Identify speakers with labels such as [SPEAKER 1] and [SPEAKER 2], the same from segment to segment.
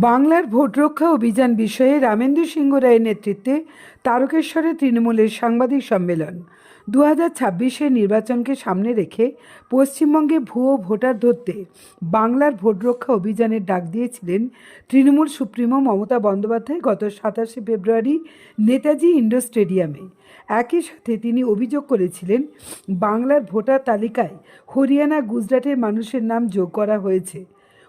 [SPEAKER 1] বাংলার ভোট রক্ষা অভিযান বিষয়ে রামেন্দ্র সিংহ রায়ের নেতৃত্বে তারকেশ্বরে তৃণমূলের সাংবাদিক সম্মেলন। দু হাজার নির্বাচনকে সামনে রেখে পশ্চিমবঙ্গে ভুয়ো ভোটার ধরতে বাংলার ভোট রক্ষা অভিযানের ডাক দিয়েছিলেন তৃণমূল সুপ্রিমো মমতা বন্দ্যোপাধ্যায় গত সাতাশে ফেব্রুয়ারি নেতাজি ইন্ডোর স্টেডিয়ামে। একই সাথে তিনি অভিযোগ করেছিলেন, বাংলার ভোটার তালিকায় হরিয়ানা, গুজরাটের মানুষের নাম যোগ করা হয়েছে।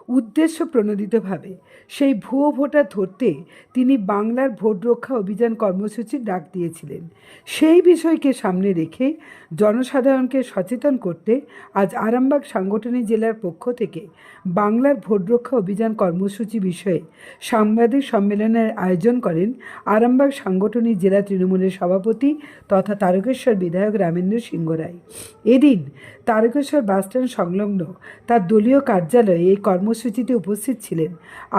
[SPEAKER 1] উদ্দেশ্য প্রণোদিতভাবে। সেই ভুয়ো ভোটার ধরতে তিনি বাংলার ভোট রক্ষা অভিযান কর্মসূচির ডাক দিয়েছিলেন। সেই বিষয়কে সামনে রেখে জনসাধারণকে সচেতন করতে আজ আরামবাগ সাংগঠনিক জেলার পক্ষ থেকে বাংলার ভোট রক্ষা অভিযান কর্মসূচি বিষয়ে সাংবাদিক সম্মেলনের আয়োজন করেন আরামবাগ সাংগঠনিক জেলা তৃণমূলের সভাপতি তথা তারকেশ্বর বিধায়ক রামেন্দ্র সিংহ রায়। এদিন তারকেশ্বর বাসস্ট্যান্ড সংলগ্ন তার দলীয় কার্যালয়ে এই কর্মসূচিতে উপস্থিত ছিলেন।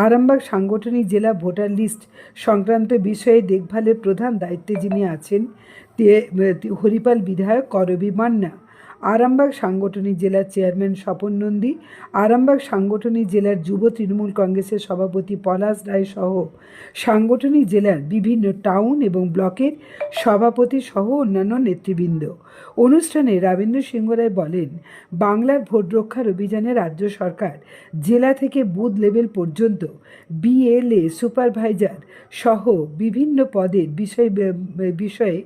[SPEAKER 1] আরামবাগ সাংগঠনিক জেলা ভোটার লিস্ট সংক্রান্ত বিষয়ে দেখভালের প্রধান দায়িত্বে যিনি আছেন হরিপাল বিধায়ক করবি মান্না। আরামবাগ সাংগঠনিক জেলার চেয়ারম্যান স্বপন নন্দী, আরামবাগ সাংগঠনিক জেলার যুব তৃণমূল কংগ্রেসের সভাপতি পলাশ রায় সহ সাংগঠনিক জেলার বিভিন্ন টাউন এবং ব্লকের সভাপতি সহ অন্যান্য নেতৃবৃন্দ। অনুষ্ঠানে রাবেন্দ্র সিংহ রায় বলেন, বাংলার ভোট রক্ষার অভিযানে রাজ্য সরকার জেলা থেকে বুথ লেভেল পর্যন্ত বিএলএ, সুপারভাইজার সহ বিভিন্ন পদের বিষয়, বিষয়ে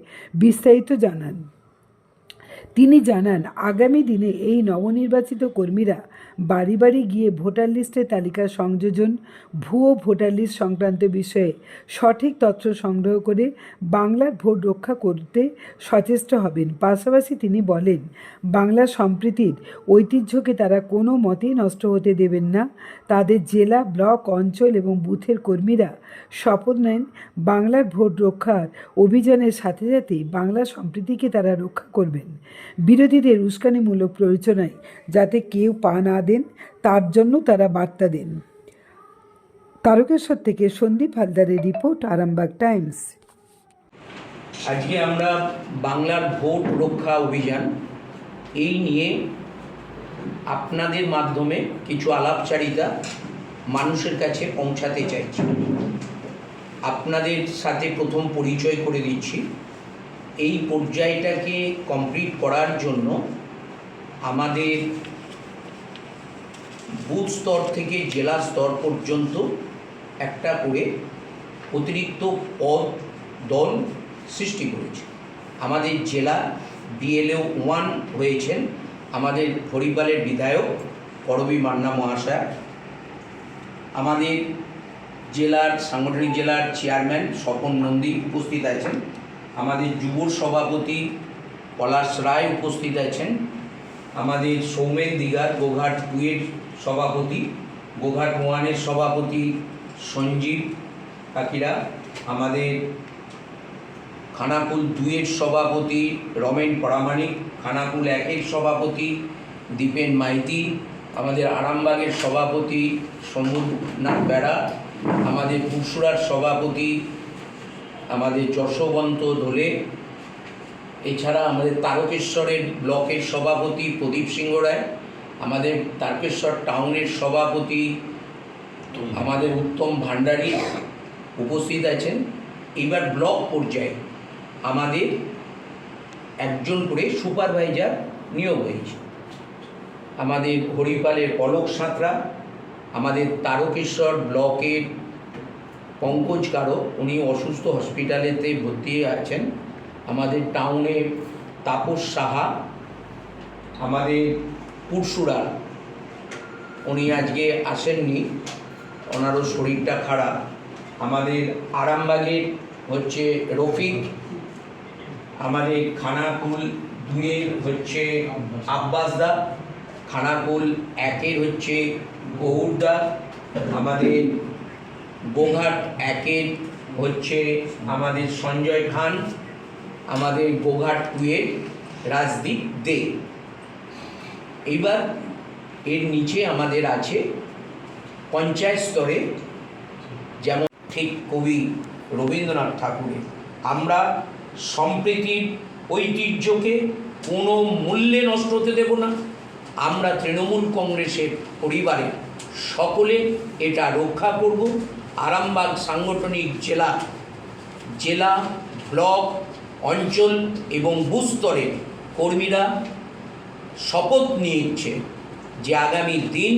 [SPEAKER 1] বিস্তারিত জানান। তিনি জানান আগামী দিনে এই নবনির্বাচিত কর্মীরা বাড়ি বাড়ি গিয়ে ভোটার লিস্টের তালিকা সংযোজন, ভুয়ো ভোটার লিস্ট সংক্রান্ত বিষয়ে সঠিক তথ্য সংগ্রহ করে বাংলার ভোট রক্ষা করতে সচেষ্ট হবেন। পাশাপাশি তিনি বলেন, বাংলা সম্প্রীতির ঐতিহ্যকে তারা কোনো মতেই নষ্ট হতে দেবেন না। তাদের জেলা, ব্লক, অঞ্চল এবং বুথের কর্মীরা শপথ নেন বাংলার ভোট রক্ষার অভিযানের সাথে সাথে বাংলা সম্প্রীতিকে তারা রক্ষা করবেন। বিরোধীদের উস্কানিমূলক প্ররোচনায় যাতে কেউ পা না দেন, তার জন্য তারা বার্তা দেন। তারকেশ্বর থেকে সন্দীপ হালদারের রিপোর্ট, আরামবাগ টাইমস।
[SPEAKER 2] আজকে আমরা বাংলার ভোট রক্ষা অভিযান, এই নিয়ে আপনাদের মাধ্যমে কিছু আলাপচারিতা মানুষের কাছে পৌঁছাতে চাইছি। আপনাদের সাথে প্রথম পরিচয় করে দিচ্ছি। এই পর্যায়টাকে কমপ্লিট করার জন্য আমাদের বুথ স্তর থেকে জেলা স্তর পর্যন্ত একটা করে অতিরিক্ত পদ, দল সৃষ্টি করেছে। আমাদের জেলা বিএলও ওয়ান হয়েছেন, আমাদের হরিপালের বিধায়ক করবী মান্না মহাশয়, আমাদের জেলার, সাংগঠনিক জেলার চেয়ারম্যান স্বপন নন্দী উপস্থিত আছেন, আমাদের যুব সভাপতি পলাশ রায় উপস্থিত আছেন, আমাদের সৌমেন দিঘার গোঘাট টুয়ের সভাপতি, গোঘাট ওয়ানের সভাপতি সঞ্জীব কাকিরা, আমাদের খানাকুল দুইয়ের সভাপতি রমেন পরামানিক খানাকুল একের সভাপতি দীপেন মাইতি, আমাদের আরামবাগের সভাপতি সমুদ্রনাথ বেড়া, আমাদের পুরসুরার সভাপতি আমাদের যশবন্ত দোলে এছাড়া আমাদের তারকেশ্বরের ব্লকের সভাপতি প্রদীপ সিংহ রায় আমাদের তারকেশ্বর টাউনের সভাপতি আমাদের উত্তম ভান্ডারী উপস্থিত আছেন। এবার ব্লক পর্যায়ে আমাদের একজন করে সুপারভাইজার নিয়োগ হয়েছে। আমাদের হরিপালের অলোক সাঁতরা আমাদের তারকেশ্বর ব্লকের পঙ্কজ কারও উনি অসুস্থ হসপিটালেতে ভর্তি আছেন। আমাদের টাউনের তাপস সাহা আমাদের পুরসুরা উনি আজকে আসেননি। ওনারও শরীরটা খারাপ। আমাদের আরামবাগের হচ্ছে রফিক, আমাদের খানাকুল দুইয়ের হচ্ছে আব্বাস দা, খানাকুল একের হচ্ছে গৌরদা আমাদের গোঘাট একের হচ্ছে আমাদের সঞ্জয় খান, আমাদের গোঘাট টুয়ের রাজদীপ দে। এইবার এর নিচে আমাদের আছে পঞ্চায়েত স্তরে যেমন ঠিক কবি রবীন্দ্রনাথ ঠাকুরের। আমরা সম্প্রীতির ঐতিহ্যকে কোনো মূল্যে নষ্ট হতে দেব না। আমরা তৃণমূল কংগ্রেসের পরিবারে সকলে এটা রক্ষা করব। আরামবাগ সাংগঠনিক জেলা জেলা ব্লক, অঞ্চল এবং বুস্তরের কর্মীরা শপথ নিয়েছে যে আগামী দিন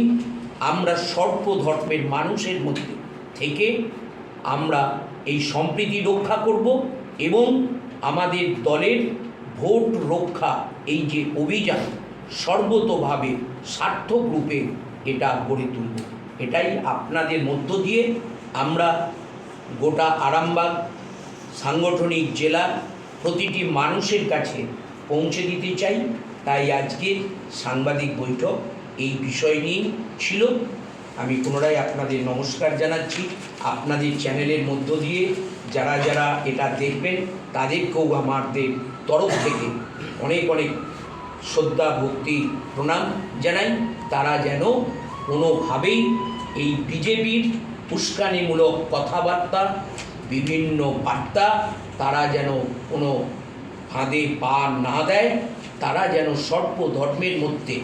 [SPEAKER 2] আমরা সর্বধর্মের মানুষের মধ্যে থেকে আমরা এই সম্প্রীতি রক্ষা করব এবং আমাদের দলের ভোট রক্ষা, এই যে অভিযান, সর্বতভাবে সার্থক রূপে এটা গড়ে তুলব। এটাই আপনাদের মধ্য দিয়ে আমরা গোটা আরামবাগ সাংগঠনিক জেলার প্রতিটি মানুষের কাছে পৌঁছে দিতে চাই। তাই আজকের সাংবাদিক বৈঠক এই বিষয় নিয়েই ছিল। আমি পুনরায় আপনাদের নমস্কার জানাচ্ছি। আপনাদের চ্যানেলের মধ্য দিয়ে যারা যারা এটা দেখবেন, তাদেরকেও আমাদের তরফ থেকে অনেক অনেক শ্রদ্ধা, ভক্তি, প্রণাম জানাই। তারা যেন কোনোভাবেই এই বিজেপির উস্কানিমূলক কথাবার্তা, বিভিন্ন বার্তা, তারা যেন কোনো ফাঁদে পা না দেয়, তারা যেন সর্বধর্মের মধ্যে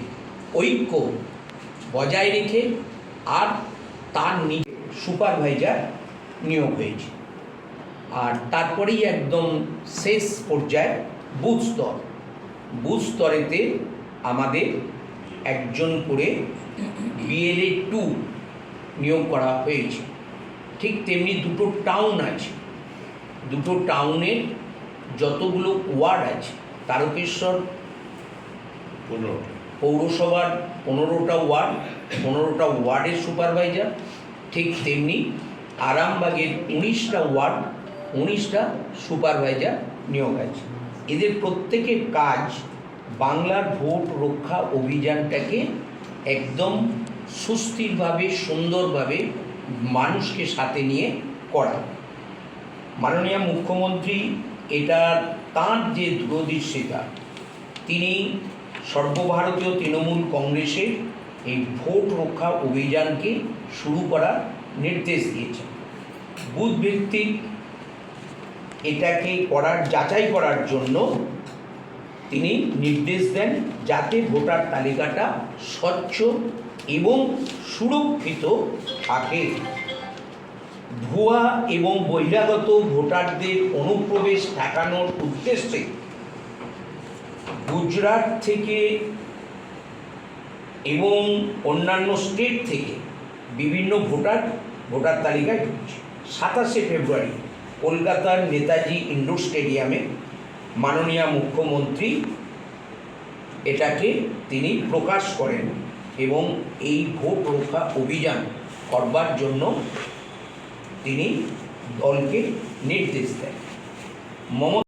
[SPEAKER 2] ঐক্য বজায় রেখে আর তার নিজে সুপারভাইজার নিয়োগ হয়েছে। আর তারপরেই একদম শেষ পর্যায়ে বুথ স্তর। বুথ স্তরেতে আমাদের একজন করে বিএলএ টু নিয়োগ করা হয়েছে। ঠিক তেমনি দুটো টাউন আছে। দুটো টাউনের যতগুলো ওয়ার্ড আছে তারকেশ্বর পৌরসভার পনেরোটা ওয়ার্ড পনেরোটা ওয়ার্ডের সুপারভাইজার ঠিক তেমনি আরামবাগের উনিশটা ওয়ার্ড উনিশটা সুপারভাইজার নিয়োগ আছে। এদের প্রত্যেকের কাজ বাংলার ভোট রক্ষা অভিযানটাকে একদম সুস্থিরভাবে সুন্দরভাবে মানুষকে সাথে নিয়ে করা। মাননীয় মুখ্যমন্ত্রী এটা তাঁর যে দূরদৃষ্টিতা তিনি সর্বভারতীয় তৃণমূল কংগ্রেসের এই ভোট রক্ষা অভিযানকে শুরু করার নির্দেশ দিয়েছেন। বুথ ভিত্তিক এটাকে করার, যাচাই করার জন্য তিনি নির্দেশ দেন যাতে ভোটার তালিকাটা স্বচ্ছ এবং সুরক্ষিত থাকে। ভুয়া এবং বহিরাগত ভোটারদের অনুপ্রবেশ ঠেকানোর উদ্দেশ্যে গুজরাট থেকে এবং অন্যান্য স্টেট থেকে বিভিন্ন ভোটার ভোটার তালিকায় ঢুকছে। সাতাশে ফেব্রুয়ারি কলকাতার নেতাজি ইন্ডোর স্টেডিয়ামে মাননীয় মুখ্যমন্ত্রী এটাকে তিনি প্রকাশ করেন এবং এই ভোট রক্ষা অভিযান করবার জন্য তিনি দলকে নির্দেশ দেন। মমতা